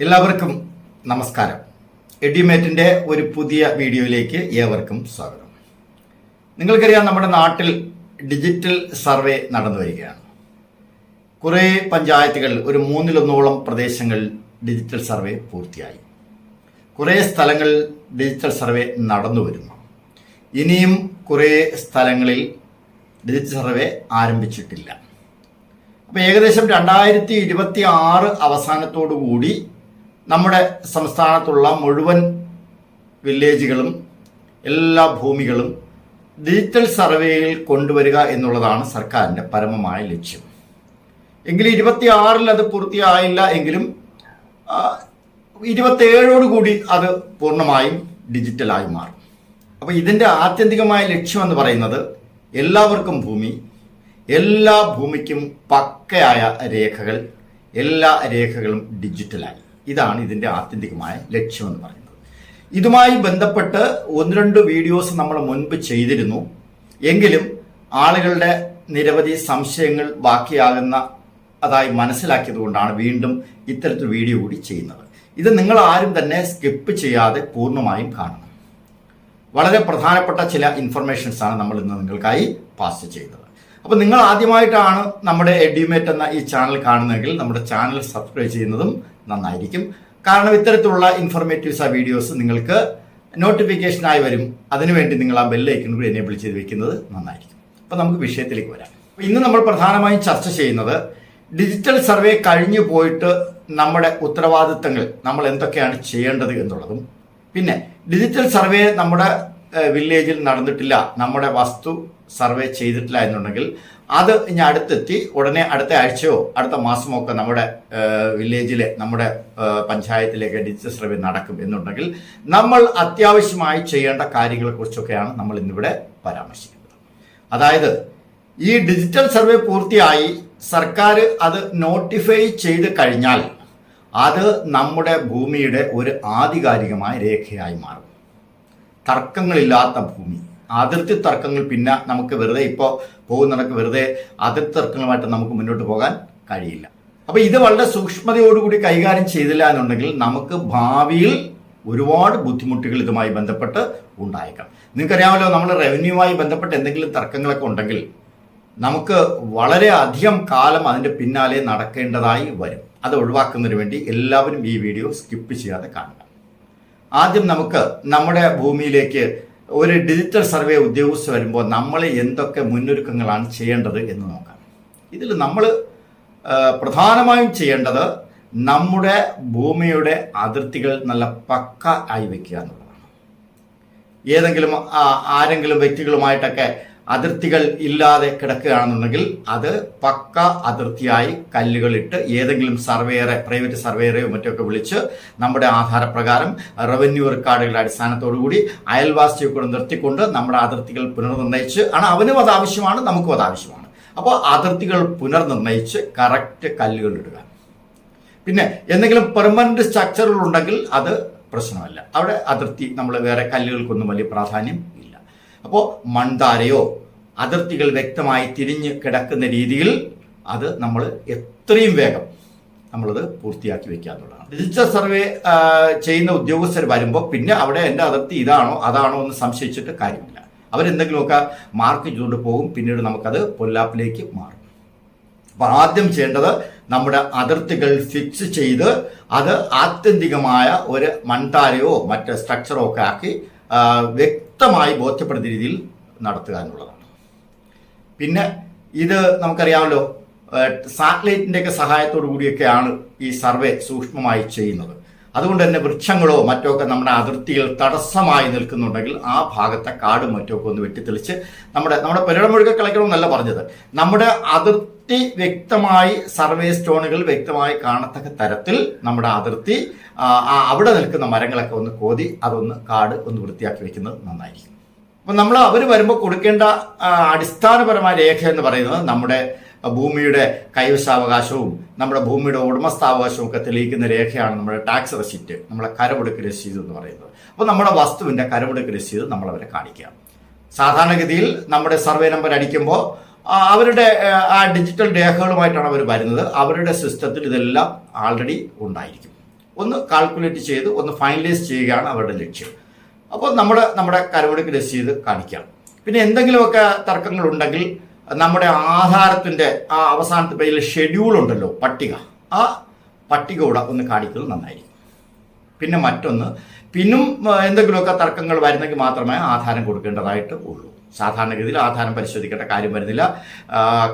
എല്ലാവർക്കും നമസ്കാരം. എഡ്യുമേറ്റിന്റെ ഒരു പുതിയ വീഡിയോയിലേക്ക് ഏവർക്കും സ്വാഗതം. നിങ്ങൾക്കറിയാം നമ്മുടെ നാട്ടിൽ ഡിജിറ്റൽ സർവേ നടന്നു വരികയാണ്. കുറേ പഞ്ചായത്തുകൾ ഒരു മൂന്നിലൊന്നോളം പ്രദേശങ്ങൾ ഡിജിറ്റൽ സർവേ പൂർത്തിയായി. കുറേ സ്ഥലങ്ങൾ ഡിജിറ്റൽ സർവേ നടന്നു വരുന്നു. ഇനിയും കുറേ സ്ഥലങ്ങളിൽ ഡിജിറ്റൽ സർവേ ആരംഭിച്ചിട്ടില്ല. അപ്പോൾ ഏകദേശം രണ്ടായിരത്തി ഇരുപത്തി ആറ് അവസാനത്തോടു കൂടി നമ്മുടെ സംസ്ഥാനത്തുള്ള മുഴുവൻ വില്ലേജുകളും എല്ലാ ഭൂമികളും ഡിജിറ്റൽ സർവേയിൽ കൊണ്ടുവരിക എന്നുള്ളതാണ് സർക്കാരിന്റെ പരമമായ ലക്ഷ്യം. എങ്കിലും ഇരുപത്തി ആറിൽ അത് പൂർത്തിയായില്ല എങ്കിലും ഇരുപത്തേഴോടുകൂടി അത് പൂർണമായും ഡിജിറ്റലായി മാറും. അപ്പോൾ ഇതിന്റെ ആത്യന്തികമായ ലക്ഷ്യം എന്ന് പറയുന്നത് എല്ലാവർക്കും ഭൂമി എല്ലാ ഭൂമിക്കും പക്കയായ രേഖകൾ എല്ലാ രേഖകളും ഡിജിറ്റലായി ഇതാണ് ഇതിന്റെ ആത്യന്തികമായ ലക്ഷ്യം എന്ന് പറയുന്നത്. ഇതുമായി ബന്ധപ്പെട്ട് ഒന്ന് രണ്ട് വീഡിയോസ് നമ്മൾ മുൻപ് ചെയ്തിരുന്നു. എങ്കിലും ആളുകളുടെ നിരവധി സംശയങ്ങൾ ബാക്കിയാകുന്ന അതായി മനസ്സിലാക്കിയത് കൊണ്ടാണ് വീണ്ടും ഇത്തരത്തിൽ വീഡിയോ കൂടി ചെയ്യുന്നത്. ഇത് നിങ്ങൾ ആരും തന്നെ സ്കിപ്പ് ചെയ്യാതെ പൂർണമായും കാണണം. വളരെ പ്രധാനപ്പെട്ട ചില ഇൻഫർമേഷൻസ് ആണ് നമ്മൾ ഇന്ന് നിങ്ങൾക്കായി പാസ് ചെയ്യുന്നത് അപ്പോൾ നിങ്ങൾ ആദ്യമായിട്ടാണ് നമ്മുടെ എഡ്യൂമേറ്റ് എന്ന ഈ ചാനൽ കാണുന്നതെങ്കിൽ നമ്മുടെ ചാനൽ സബ്സ്ക്രൈബ് ചെയ്യുന്നതും നന്നായിരിക്കും. കാരണം ഇത്തരത്തിലുള്ള ഇൻഫർമേറ്റീവ്സ് ആ വീഡിയോസ് നിങ്ങൾക്ക് നോട്ടിഫിക്കേഷനായി വരും. അതിനുവേണ്ടി നിങ്ങൾ ആ ബെല്ലൈക്കൺ കൂടി എനേബിൾ ചെയ്ത് വെക്കുന്നത് നന്നായിരിക്കും. അപ്പോൾ നമുക്ക് വിഷയത്തിലേക്ക് വരാം. ഇന്ന് നമ്മൾ പ്രധാനമായും ചർച്ച ചെയ്യുന്നത് ഡിജിറ്റൽ സർവേ കഴിഞ്ഞു പോയിട്ട് നമ്മുടെ ഉത്തരവാദിത്തങ്ങൾ നമ്മൾ എന്തൊക്കെയാണ് ചെയ്യേണ്ടത് എന്നുള്ളതും. പിന്നെ ഡിജിറ്റൽ സർവേ നമ്മുടെ വില്ലേജിൽ നടന്നിട്ടില്ല. നമ്മുടെ വസ്തു സർവേ ചെയ്തിട്ടില്ല എന്നുണ്ടെങ്കിൽ അത് ഇനി അടുത്തെത്തി. ഉടനെ അടുത്ത ആഴ്ചയോ അടുത്ത മാസമോ ഒക്കെ നമ്മുടെ വില്ലേജിലെ നമ്മുടെ പഞ്ചായത്തിലേക്ക് ഡിജിറ്റൽ സർവേ നടക്കും എന്നുണ്ടെങ്കിൽ നമ്മൾ അത്യാവശ്യമായി ചെയ്യേണ്ട കാര്യങ്ങളെക്കുറിച്ചൊക്കെയാണ് നമ്മൾ ഇന്നിവിടെ പരാമർശിക്കുന്നത്. അതായത് ഈ ഡിജിറ്റൽ സർവേ പൂർത്തിയായി സർക്കാർ അത് നോട്ടിഫൈ ചെയ്ത് കഴിഞ്ഞാൽ അത് നമ്മുടെ ഭൂമിയുടെ ഒരു ആധികാരികമായ രേഖയായി മാറും. തർക്കങ്ങളില്ലാത്ത ഭൂമി. അതിർത്തി തർക്കങ്ങൾ പിന്നെ നമുക്ക് വെറുതെ ഇപ്പോൾ പോകുന്നതൊക്കെ വെറുതെ അതിർത്തി തർക്കങ്ങളുമായിട്ട് നമുക്ക് മുന്നോട്ട് പോകാൻ കഴിയില്ല. അപ്പോൾ ഇത് വളരെ സൂക്ഷ്മതയോടുകൂടി കൈകാര്യം ചെയ്തില്ല എന്നുണ്ടെങ്കിൽ നമുക്ക് ഭാവിയിൽ ഒരുപാട് ബുദ്ധിമുട്ടുകൾ ഇതുമായി ബന്ധപ്പെട്ട് ഉണ്ടായേക്കാം. നിങ്ങൾക്കറിയാമല്ലോ നമ്മൾ റവന്യൂവുമായി ബന്ധപ്പെട്ട് എന്തെങ്കിലും തർക്കങ്ങളൊക്കെ ഉണ്ടെങ്കിൽ നമുക്ക് വളരെ അധികം കാലം അതിന്റെ പിന്നാലെ നടക്കേണ്ടതായി വരും. അത് ഒഴിവാക്കുന്നതിന് വേണ്ടി എല്ലാവരും ഈ വീഡിയോ സ്കിപ്പ് ചെയ്യാതെ കാണുക. ആദ്യം നമുക്ക് നമ്മുടെ ഭൂമിയിലേക്ക് ഒരു ഡിജിറ്റൽ സർവേ ഉദ്യോഗസ്ഥ വരുമ്പോൾ നമ്മൾ എന്തൊക്കെ മുന്നൊരുക്കങ്ങളാണ് ചെയ്യേണ്ടത് എന്ന് നോക്കാം. ഇതിൽ നമ്മൾ പ്രധാനമായും ചെയ്യേണ്ടത് നമ്മുടെ ഭൂമിയുടെ അതിർത്തികൾ നല്ല പക്ക ആയി വെക്കുക എന്നുള്ളതാണ്. ഏതെങ്കിലും ആരെങ്കിലും വ്യക്തികളുമായിട്ടൊക്കെ അതിർത്തികൾ ഇല്ലാതെ കിടക്കുകയാണെന്നുണ്ടെങ്കിൽ അത് പക്ക അതിർത്തിയായി കല്ലുകളിട്ട് ഏതെങ്കിലും സർവേയറെ പ്രൈവറ്റ് സർവേയറെയോ മറ്റൊക്കെ വിളിച്ച് നമ്മുടെ ആധാരപ്രകാരം റവന്യൂ റെക്കോർഡുകളുടെ അടിസ്ഥാനത്തോടുകൂടി അയൽവാസിയെ കൂടെ നിർത്തിക്കൊണ്ട് നമ്മുടെ അതിർത്തികൾ പുനർനിർണയിച്ച് ആണ്. അവനും അത് ആവശ്യമാണ് നമുക്കും അത് ആവശ്യമാണ്. അപ്പോൾ അതിർത്തികൾ പുനർനിർണയിച്ച് കറക്റ്റ് കല്ലുകൾ ഇടുക. പിന്നെ എന്തെങ്കിലും പെർമനന്റ് സ്ട്രക്ചറുകൾ ഉണ്ടെങ്കിൽ അത് പ്രശ്നമല്ല. അവിടെ അതിർത്തി നമ്മൾ വേറെ കല്ലുകൾക്കൊന്നും വലിയ പ്രാധാന്യം അപ്പോൾ മൺതാരയോ അതിർത്തികൾ വ്യക്തമായി തിരിഞ്ഞ് കിടക്കുന്ന രീതിയിൽ അത് നമ്മൾ എത്രയും വേഗം നമ്മളത് പൂർത്തിയാക്കി വെക്കുക എന്നുള്ളതാണ്. ഡിജിറ്റൽ സർവേ ചെയ്യുന്ന ഉദ്യോഗസ്ഥർ വരുമ്പോൾ പിന്നെ അവിടെ എന്റെ അതിർത്തി ഇതാണോ അതാണോ എന്ന് സംശയിച്ചിട്ട് കാര്യമില്ല. അവരെന്തെങ്കിലുമൊക്കെ മാർക്ക് ചെയ്തുകൊണ്ട് പോകും പിന്നീട് നമുക്കത് പൊല്ലാപ്പിലേക്ക് മാറും. അപ്പോൾ ആദ്യം ചെയ്യേണ്ടത് നമ്മുടെ അതിർത്തികൾ ഫിക്സ് ചെയ്ത് അത് ആത്യന്തികമായ ഒരു മൺതാരയോ മറ്റ് സ്ട്രക്ചറോ ഒക്കെ ആക്കി വ്യക്തമായി ബോധ്യപ്പെടുന്ന രീതിയിൽ നടത്തുക എന്നുള്ളതാണ്. പിന്നെ ഇത് നമുക്കറിയാമല്ലോ സാറ്റലൈറ്റിന്റെയൊക്കെ സഹായത്തോടു കൂടിയൊക്കെയാണ് ഈ സർവേ സൂക്ഷ്മമായി ചെയ്യുന്നത്. അതുകൊണ്ട് തന്നെ വൃക്ഷങ്ങളോ മറ്റോ ഒക്കെ നമ്മുടെ അതിർത്തിയിൽ തടസ്സമായി നിൽക്കുന്നുണ്ടെങ്കിൽ ആ ഭാഗത്തെ കാടും മറ്റോ ഒക്കെ ഒന്ന് വെട്ടിത്തെളിച്ച് നമ്മുടെ നമ്മുടെ പെരടമൊഴുക കളയ്ക്കണമെന്നല്ല പറഞ്ഞത്. നമ്മുടെ അതിർത്തി വ്യക്തമായി സർവേ സ്റ്റോണുകൾ വ്യക്തമായി കാണത്തക്ക തരത്തിൽ നമ്മുടെ അതിർത്തി അവിടെ നിൽക്കുന്ന മരങ്ങളൊക്കെ ഒന്ന് കോതി അതൊന്ന് കാട് ഒന്ന് വൃത്തിയാക്കി വെക്കുന്നത് നന്നായിരിക്കും. അപ്പം നമ്മൾ അവർ വരുമ്പോൾ കൊടുക്കേണ്ട അടിസ്ഥാനപരമായ രേഖ എന്ന് പറയുന്നത് നമ്മുടെ ഭൂമിയുടെ കൈവശാവകാശവും നമ്മുടെ ഭൂമിയുടെ ഉടമസ്ഥാവകാശവും ഒക്കെ തെളിയിക്കുന്ന രേഖയാണ് നമ്മുടെ ടാക്സ് റെസിപ്റ്റ് നമ്മുടെ കരമെടുക്ക് രസീത് എന്ന് പറയുന്നത്. അപ്പോൾ നമ്മുടെ വസ്തുവിന്റെ കരമെടുക്ക് രസീത് നമ്മൾ അവരെ കാണിക്കുക സാധാരണഗതിയിൽ നമ്മുടെ സർവേ നമ്പർ അടിക്കുമ്പോൾ അവരുടെ ആ ഡിജിറ്റൽ രേഖകളുമായിട്ടാണ് അവർ വരുന്നത്. അവരുടെ സിസ്റ്റത്തിൽ ഇതെല്ലാം ആൾറെഡി ഉണ്ടായിരിക്കും. ഒന്ന് കാൽക്കുലേറ്റ് ചെയ്ത് ഒന്ന് ഫൈനലൈസ് ചെയ്യുകയാണ് അവരുടെ ലക്ഷ്യം. അപ്പോൾ നമ്മൾ നമ്മുടെ കരമുടുക്ക് രസീത് കാണിക്കാം. പിന്നെ എന്തെങ്കിലുമൊക്കെ തർക്കങ്ങൾ ഉണ്ടെങ്കിൽ നമ്മുടെ ആധാരത്തിന്റെ ആ അവസാനത്തെ പേജിൽ ഷെഡ്യൂൾ ഉണ്ടല്ലോ പട്ടിക. ആ പട്ടിക കൂടെ ഒന്ന് കാണിക്കുന്നത് നന്നായിരിക്കും. പിന്നെ മറ്റൊന്ന് പിന്നും എന്തെങ്കിലുമൊക്കെ തർക്കങ്ങൾ വരുന്നെങ്കിൽ മാത്രമേ ആധാരം കൊടുക്കേണ്ടതായിട്ട് ഉള്ളൂ. സാധാരണഗതിയിൽ ആധാരം പരിശോധിക്കേണ്ട കാര്യം വരുന്നില്ല.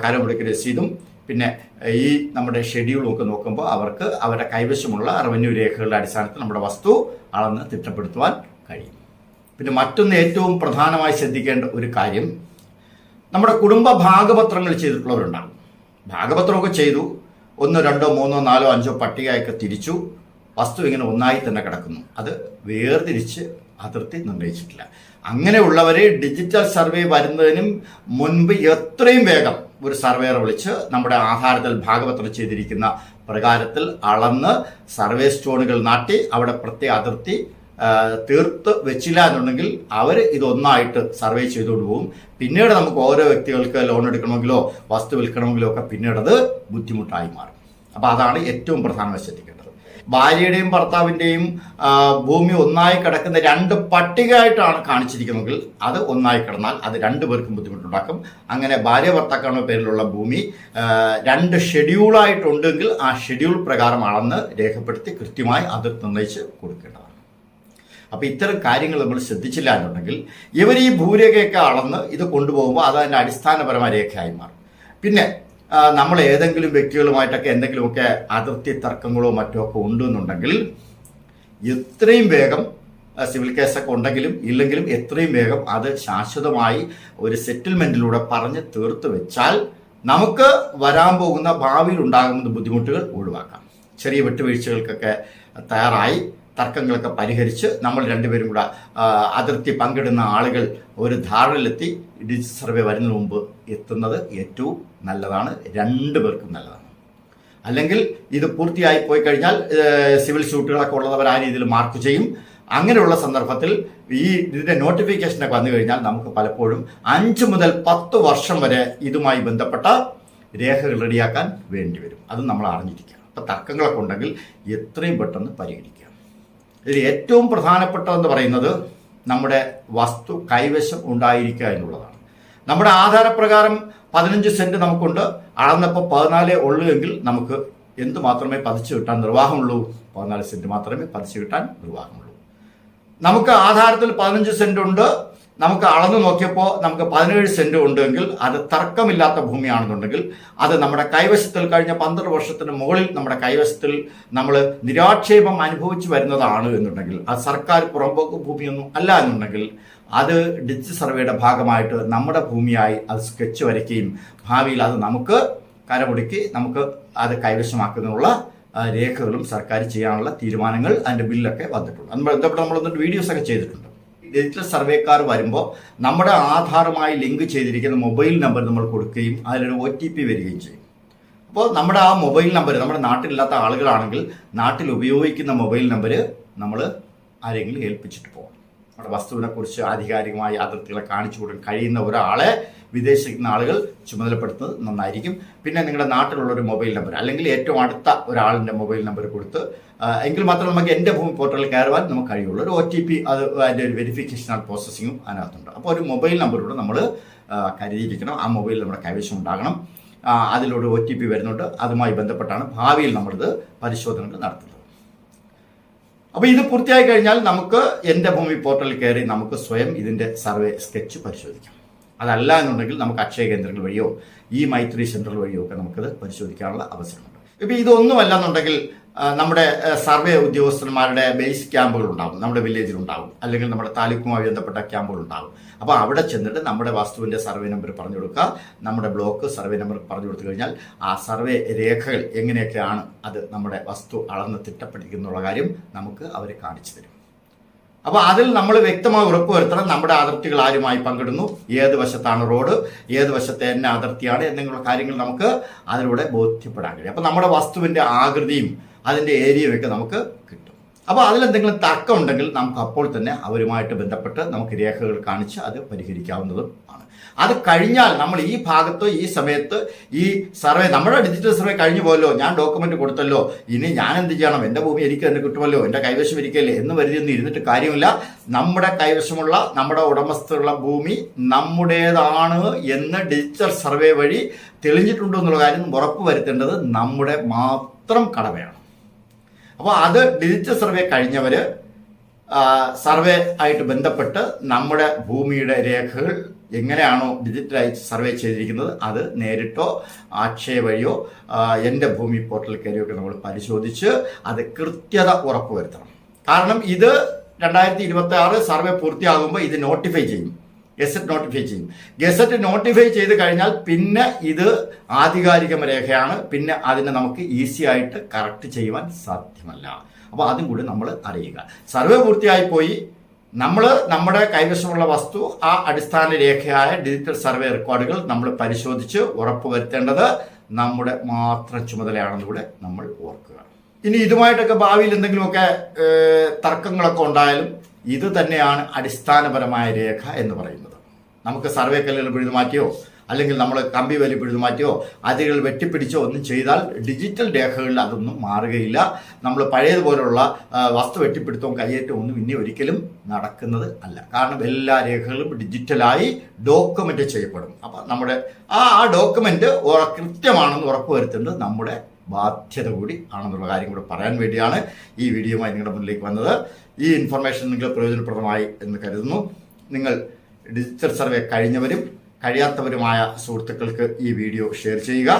കരമുടക്ക് രസീതും പിന്നെ ഈ നമ്മുടെ ഷെഡ്യൂളും ഒക്കെ നോക്കുമ്പോൾ അവർക്ക് അവരുടെ കൈവശമുള്ള റവന്യൂ രേഖകളുടെ അടിസ്ഥാനത്തിൽ നമ്മുടെ വസ്തു അളന്ന് തിട്ടപ്പെടുത്തുവാൻ കഴിയും. പിന്നെ മറ്റൊന്ന് ഏറ്റവും പ്രധാനമായി ശ്രദ്ധിക്കേണ്ട ഒരു കാര്യം നമ്മുടെ കുടുംബ ഭാഗപത്രങ്ങൾ ചെയ്തിട്ടുള്ളവരുണ്ടാകും. ഭാഗപത്രമൊക്കെ ചെയ്തു. ഒന്നോ രണ്ടോ മൂന്നോ നാലോ അഞ്ചോ പട്ടികയൊക്കെ തിരിച്ചു. വസ്തു ഇങ്ങനെ ഒന്നായി തന്നെ കിടക്കുന്നു. അത് വേർതിരിച്ച് അതിർത്തി നിർണയിച്ചിട്ടില്ല അങ്ങനെയുള്ളവരെ ഡിജിറ്റൽ സർവേ വരുന്നതിനും മുൻപ് എത്രയും വേഗം ഒരു സർവേയറെ വിളിച്ച് നമ്മുടെ ആധാരത്തിൽ ഭാഗപത്രം ചെയ്തിരിക്കുന്ന പ്രകാരത്തിൽ അളന്ന് സർവേ സ്റ്റോണുകൾ നാട്ടി അവിടെ പ്രത്യേക അതിർത്തി തീർത്ത് വെച്ചില്ല എന്നുണ്ടെങ്കിൽ അവർ ഇതൊന്നായിട്ട് സർവേ ചെയ്തുകൊണ്ട് പോകും. പിന്നീട് നമുക്ക് ഓരോ വ്യക്തികൾക്ക് ലോൺ എടുക്കണമെങ്കിലോ വസ്തു വിൽക്കണമെങ്കിലോ ഒക്കെ പിന്നീട് അത് ബുദ്ധിമുട്ടായി മാറും. അപ്പോൾ അതാണ് ഏറ്റവും പ്രധാനമായി ശ്രദ്ധിക്കേണ്ടത് ഭാര്യയുടെയും ഭർത്താവിന്റെയും ഭൂമി ഒന്നായി കിടക്കുന്ന രണ്ട് പട്ടികയായിട്ടാണ് കാണിച്ചിരിക്കുന്നതെങ്കിൽ അത് ഒന്നായി കിടന്നാൽ അത് രണ്ടുപേർക്കും ബുദ്ധിമുട്ടുണ്ടാക്കും. അങ്ങനെ ഭാര്യ ഭർത്താക്കളുടെ പേരിലുള്ള ഭൂമി രണ്ട് ഷെഡ്യൂളായിട്ടുണ്ടെങ്കിൽ ആ ഷെഡ്യൂൾ പ്രകാരം അളന്ന് രേഖപ്പെടുത്തി കൃത്യമായി അത് നിർണയിച്ച് കൊടുക്കേണ്ടതാണ്. അപ്പോൾ ഇത്തരം കാര്യങ്ങൾ നമ്മൾ ശ്രദ്ധിച്ചില്ല എന്നുണ്ടെങ്കിൽ ഇവർ ഈ ഭൂരേഖയൊക്കെ അളന്ന് ഇത് കൊണ്ടുപോകുമ്പോൾ അത് അതിന്റെ അടിസ്ഥാനപരമായ രേഖയായി മാറും. പിന്നെ നമ്മൾ ഏതെങ്കിലും വ്യക്തികളുമായിട്ടൊക്കെ എന്തെങ്കിലുമൊക്കെ അതിർത്തി തർക്കങ്ങളോ മറ്റോ ഒക്കെ ഉണ്ടെന്നുണ്ടെങ്കിൽ എത്രയും വേഗം സിവിൽ കേസൊക്കെ ഉണ്ടെങ്കിലും ഇല്ലെങ്കിലും എത്രയും വേഗം അത് ശാശ്വതമായി ഒരു സെറ്റിൽമെന്റിലൂടെ പറഞ്ഞ് തീർത്ത് വെച്ചാൽ നമുക്ക് വരാൻ പോകുന്ന ഭാവിയിൽ ഉണ്ടാകുന്ന ബുദ്ധിമുട്ടുകൾ ഒഴിവാക്കാം. ചെറിയ വിട്ടുവീഴ്ചകൾക്കൊക്കെ തയ്യാറായി തർക്കങ്ങളൊക്കെ പരിഹരിച്ച് നമ്മൾ രണ്ടുപേരും കൂടെ അതിർത്തി പങ്കിടുന്ന ആളുകൾ ഒരു ധാരണയിലെത്തി ഡിജിറ്റൽ സർവേ വരുന്നതിന് മുമ്പ് എത്തുന്നത് ഏറ്റവും നല്ലതാണ് രണ്ടു പേർക്കും നല്ലതാണ്. അല്ലെങ്കിൽ ഇത് പൂർത്തിയായി പോയി കഴിഞ്ഞാൽ സിവിൽ സ്യൂട്ടുകളൊക്കെ ഉള്ളവർ ആ രീതിയിൽ മാർക്ക് ചെയ്യും. അങ്ങനെയുള്ള സന്ദർഭത്തിൽ ഈ ഇതിന്റെ നോട്ടിഫിക്കേഷനൊക്കെ വന്നു കഴിഞ്ഞാൽ നമുക്ക് പലപ്പോഴും അഞ്ച് മുതൽ പത്ത് വർഷം വരെ ഇതുമായി ബന്ധപ്പെട്ട രേഖകൾ റെഡിയാക്കാൻ വേണ്ടി വരും. അത് നമ്മൾ അറിഞ്ഞിരിക്കുക അപ്പോൾ തർക്കങ്ങളൊക്കെ ഉണ്ടെങ്കിൽ എത്രയും പെട്ടെന്ന് പരിഹരിക്കുക ഇതിൽ ഏറ്റവും പ്രധാനപ്പെട്ടതെന്ന് പറയുന്നത് നമ്മുടെ വസ്തു കൈവശം ഉണ്ടായിരിക്കുക എന്നുള്ളതാണ്. നമ്മുടെ ആധാരപ്രകാരം പതിനഞ്ച് സെന്റ് നമുക്കുണ്ട്. അളന്നപ്പോൾ പതിനാലേ ഉള്ളൂ എങ്കിൽ നമുക്ക് എന്ത് മാത്രമേ പതിച്ചു കിട്ടാൻ നിർവാഹമുള്ളൂ? പതിനാല് സെന്റ് മാത്രമേ പതിച്ചു കിട്ടാൻ നിർവാഹമുള്ളൂ. നമുക്ക് ആധാരത്തിൽ പതിനഞ്ച് സെന്റ് ഉണ്ട്. നമുക്ക് അളന്നു നോക്കിയപ്പോൾ നമുക്ക് പതിനേഴ് സെന്റ് ഉണ്ടെങ്കിൽ അത് തർക്കമില്ലാത്ത ഭൂമിയാണെന്നുണ്ടെങ്കിൽ അത് നമ്മുടെ കൈവശത്തിൽ കഴിഞ്ഞ പന്ത്രണ്ട് വർഷത്തിന് മുകളിൽ നമ്മുടെ കൈവശത്തിൽ നമ്മൾ നിരാക്ഷേപം അനുഭവിച്ചു വരുന്നതാണ് എന്നുണ്ടെങ്കിൽ അത് സർക്കാർ പുറമ്പോക്ക് ഭൂമിയൊന്നും അല്ല എന്നുണ്ടെങ്കിൽ അത് ഡിജ് സർവേയുടെ ഭാഗമായിട്ട് നമ്മുടെ ഭൂമിയായി അത് സ്കെച്ച് വരയ്ക്കുകയും ഭാവിയിൽ അത് നമുക്ക് കരമുടുക്കി നമുക്ക് അത് കൈവശമാക്കുന്നതിനുള്ള രേഖകളും സർക്കാർ ചെയ്യാനുള്ള തീരുമാനങ്ങൾ അതിന്റെ ബില്ലൊക്കെ വന്നിട്ടുണ്ട്. നമ്മൾ ബന്ധപ്പെട്ട് നമ്മൾ എന്നിട്ട് വീഡിയോസ് ഒക്കെ ചെയ്തിട്ടുണ്ട്. ഡിജിറ്റൽ സർവേക്കാർ വരുമ്പോൾ നമ്മുടെ ആധാറുമായി ലിങ്ക് ചെയ്തിരിക്കുന്ന മൊബൈൽ നമ്പർ നമ്മൾ കൊടുക്കുകയും അതിലൊരു ഒ ടി പി വരികയും ചെയ്യും. അപ്പോൾ നമ്മുടെ ആ മൊബൈൽ നമ്പർ നമ്മുടെ നാട്ടിലില്ലാത്ത ആളുകളാണെങ്കിൽ നാട്ടിൽ ഉപയോഗിക്കുന്ന മൊബൈൽ നമ്പർ നമ്മൾ ആരെങ്കിലും ഏൽപ്പിച്ചിട്ട് പോകണം. നമ്മുടെ വസ്തുവിനെ കുറിച്ച് ആധികാരികമായി അതിർത്തികളെ കാണിച്ചു കൊടുക്കാൻ കഴിയുന്ന ഒരാളെ വിദേശിക്കുന്ന ആളുകൾ ചുമതലപ്പെടുത്തുന്നത് നന്നായിരിക്കും. പിന്നെ നിങ്ങളുടെ നാട്ടിലുള്ള ഒരു മൊബൈൽ നമ്പർ അല്ലെങ്കിൽ ഏറ്റവും അടുത്ത ഒരാളിന്റെ മൊബൈൽ നമ്പർ കൊടുത്ത് എങ്കിൽ മാത്രമേ നമുക്ക് എന്റെ ഭൂമി പോർട്ടലിൽ കയറുവാൻ നമുക്ക് കഴിയുള്ളൂ. ഒരു ഒ ടി പി അത് അതിന്റെ ഒരു വെരിഫിക്കേഷൻ ആൻഡ് പ്രോസസ്സിങ്ങും അതിനകത്തുണ്ട്. അപ്പോൾ ഒരു മൊബൈൽ നമ്പറിലൂടെ നമ്മൾ കരുതിയിരിക്കണം. ആ മൊബൈൽ നമ്മുടെ കൈവശം ഉണ്ടാകണം. അതിലൂടെ ഒ ടി പി വരുന്നുണ്ട്. അതുമായി ബന്ധപ്പെട്ടാണ് ഭാവിയിൽ നമ്മളിത് പരിശോധനകൾ നടത്തുന്നത്. അപ്പോൾ ഇത് പൂർത്തിയായി കഴിഞ്ഞാൽ നമുക്ക് എന്റെ ഭൂമി പോർട്ടലിൽ കയറി നമുക്ക് സ്വയം ഇതിന്റെ സർവേ സ്കെച്ച് പരിശോധിക്കാം. അതല്ല എന്നുണ്ടെങ്കിൽ നമുക്ക് അക്ഷയ കേന്ദ്രങ്ങൾ വഴിയോ ഈ മൈത്രി സെന്റർ വഴിയോ ഒക്കെ നമുക്കത് പരിശോധിക്കാനുള്ള അവസരമുണ്ട്. ഇപ്പൊ ഇതൊന്നുമല്ല എന്നുണ്ടെങ്കിൽ നമ്മുടെ സർവേ ഉദ്യോഗസ്ഥന്മാരുടെ ബേസ് ക്യാമ്പുകൾ ഉണ്ടാകും നമ്മുടെ വില്ലേജിൽ ഉണ്ടാകും അല്ലെങ്കിൽ നമ്മുടെ താലൂക്കുമായി ബന്ധപ്പെട്ട ക്യാമ്പുകൾ ഉണ്ടാകും അപ്പോൾ അവിടെ ചെന്നിട്ട് നമ്മുടെ വസ്തുവിന്റെ സർവേ നമ്പർ പറഞ്ഞു കൊടുക്കുക. നമ്മുടെ ബ്ലോക്ക് സർവേ നമ്പർ പറഞ്ഞു കൊടുത്തു കഴിഞ്ഞാൽ ആ സർവേ രേഖകൾ എങ്ങനെയൊക്കെയാണ് അത് നമ്മുടെ വസ്തു അളന്ന് തിട്ടപ്പെട്ടിരിക്കുന്നുള്ള കാര്യം നമുക്ക് അവർ കാണിച്ചു തരും. അപ്പോൾ അതിൽ നമ്മൾ വ്യക്തമായി ഉറപ്പുവരുത്തണം. നമ്മുടെ അതിർത്തികൾ ആരുമായി പങ്കിടുന്നു? ഏത് വശത്താണ് റോഡ്? ഏത് വശത്തെ എന്നെ അതിർത്തിയാണ്? എന്നുള്ള കാര്യങ്ങൾ നമുക്ക് അതിലൂടെ ബോധ്യപ്പെടാൻ കഴിയും. അപ്പോൾ നമ്മുടെ വസ്തുവിന്റെ ആകൃതിയും അതിന്റെ ഒക്കെ നമുക്ക് കിട്ടും. അപ്പോൾ അതിലെന്തെങ്കിലും തർക്കം ഉണ്ടെങ്കിൽ നമുക്ക് അപ്പോൾ തന്നെ അവരുമായിട്ട് ബന്ധപ്പെട്ട് നമുക്ക് രേഖകൾ കാണിച്ച് അത് പരിഹരിക്കാവുന്നതും ആണ്. അത് കഴിഞ്ഞാൽ നമ്മൾ ഈ ഭാഗത്ത് ഈ സമയത്ത് ഈ സർവേ നമ്മുടെ ഡിജിറ്റൽ സർവേ കഴിഞ്ഞു പോയല്ലോ ഞാൻ ഡോക്യുമെന്റ് കൊടുത്തല്ലോ ഇനി ഞാൻ എന്ത് ചെയ്യണം? എന്റെ ഭൂമി എനിക്ക് തന്നെ കിട്ടുമല്ലോ എന്റെ കൈവശം ഇരിക്കല്ലേ എന്ന് വരുതിയൊന്നും ഇരുന്നിട്ട് കാര്യമില്ല. നമ്മുടെ കൈവശമുള്ള നമ്മുടെ ഉടമസ്ഥയുള്ള ഭൂമി നമ്മുടേതാണ് എന്ന് ഡിജിറ്റൽ സർവേ വഴി തെളിഞ്ഞിട്ടുണ്ടോ എന്നുള്ള കാര്യം ഉറപ്പ് വരുത്തേണ്ടത് നമ്മുടെ മാത്രം കടമയാണ്. അപ്പോൾ അത് ഡിജിറ്റൽ സർവേ കഴിഞ്ഞവർ സർവേ ആയിട്ട് ബന്ധപ്പെട്ട് നമ്മുടെ ഭൂമിയുടെ രേഖകൾ എങ്ങനെയാണോ ഡിജിറ്റലായി സർവേ ചെയ്തിരിക്കുന്നത് അത് നേരിട്ടോ അക്ഷയ വഴിയോ എന്റെ ഭൂമി പോർട്ടലിൽ കയറിയൊക്കെ നമ്മൾ പരിശോധിച്ച് അത് കൃത്യത ഉറപ്പുവരുത്തണം. കാരണം ഇത് രണ്ടായിരത്തി ഇരുപത്തി ആറ് സർവേ പൂർത്തിയാകുമ്പോൾ ഇത് നോട്ടിഫൈ ചെയ്യും. ഗസറ്റ് നോട്ടിഫൈ ചെയ്യും. ഗസറ്റ് നോട്ടിഫൈ ചെയ്ത് കഴിഞ്ഞാൽ പിന്നെ ഇത് ആധികാരിക രേഖയാണ്. പിന്നെ അതിനെ നമുക്ക് ഈസി ആയിട്ട് കറക്റ്റ് ചെയ്യുവാൻ സാധ്യമല്ല. അപ്പോൾ അതും കൂടി നമ്മൾ അറിയുക. സർവേ പൂർത്തിയായി പോയി. നമ്മൾ നമ്മുടെ കൈവശമുള്ള വസ്തു ആ അടിസ്ഥാന രേഖയായ ഡിജിറ്റൽ സർവേ റെക്കോർഡുകൾ നമ്മൾ പരിശോധിച്ച് ഉറപ്പുവരുത്തേണ്ടത് നമ്മുടെ മാത്രം ചുമതലയാണെന്ന് കൂടെ നമ്മൾ ഓർക്കുക. ഇനി ഇതുമായിട്ടൊക്കെ ഭാവിയിൽ എന്തെങ്കിലുമൊക്കെ തർക്കങ്ങളൊക്കെ ഉണ്ടായാലും ഇത് തന്നെയാണ് അടിസ്ഥാനപരമായ രേഖ എന്ന് പറയുന്നത്. നമുക്ക് സർവേ കല്ലുകൾ പിഴുതു മാറ്റിയോ അല്ലെങ്കിൽ നമ്മൾ കമ്പി വലി പിഴുതു മാറ്റിയോ അതികൾ വെട്ടിപ്പിടിച്ചോ ഒന്നും ചെയ്താൽ ഡിജിറ്റൽ രേഖകളിൽ അതൊന്നും മാറുകയില്ല. നമ്മൾ പഴയതുപോലുള്ള വസ്തു വെട്ടിപ്പിടുത്തവും കയ്യേറ്റവും ഒന്നും ഇനി ഒരിക്കലും നടക്കുന്നത് അല്ല. കാരണം എല്ലാ രേഖകളും ഡിജിറ്റലായി ഡോക്യുമെന്റ് ചെയ്യപ്പെടും. അപ്പം നമ്മുടെ ആ ആ ഡോക്യുമെന്റ് കൃത്യമാണെന്ന് ഉറപ്പുവരുത്തേണ്ടത് നമ്മുടെ ബാധ്യത കൂടി ആണെന്നുള്ള കാര്യം കൂടെ പറയാൻ വേണ്ടിയാണ് ഈ വീഡിയോയുമായി നിങ്ങളുടെ മുന്നിലേക്ക് വന്നത്. ഈ ഇൻഫർമേഷൻ നിങ്ങൾ പ്രയോജനപ്രദമായി എന്ന് കരുതുന്നു. നിങ്ങൾ ഡിജിറ്റൽ സർവേ കഴിഞ്ഞവരും കഴിയാത്തവരുമായ സുഹൃത്തുക്കൾക്ക് ഈ വീഡിയോ ഷെയർ ചെയ്യുക.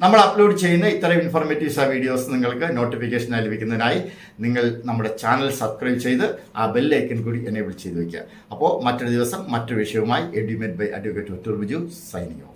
നമ്മൾ അപ്ലോഡ് ചെയ്യുന്ന ഇത്തരം ഇൻഫോർമേറ്റീവ്സ് വീഡിയോസ് നിങ്ങൾക്ക് നോട്ടിഫിക്കേഷനായി ലഭിക്കുന്നതിനായി നിങ്ങൾ നമ്മുടെ ചാനൽ സബ്സ്ക്രൈബ് ചെയ്ത് ആ ബെല്ലൈക്കൻ കൂടി എനേബിൾ ചെയ്ത് വയ്ക്കുക അപ്പോൾ മറ്റൊരു ദിവസം മറ്റൊരു വിഷയവുമായി Edumate by advocate Ottoor Biju signing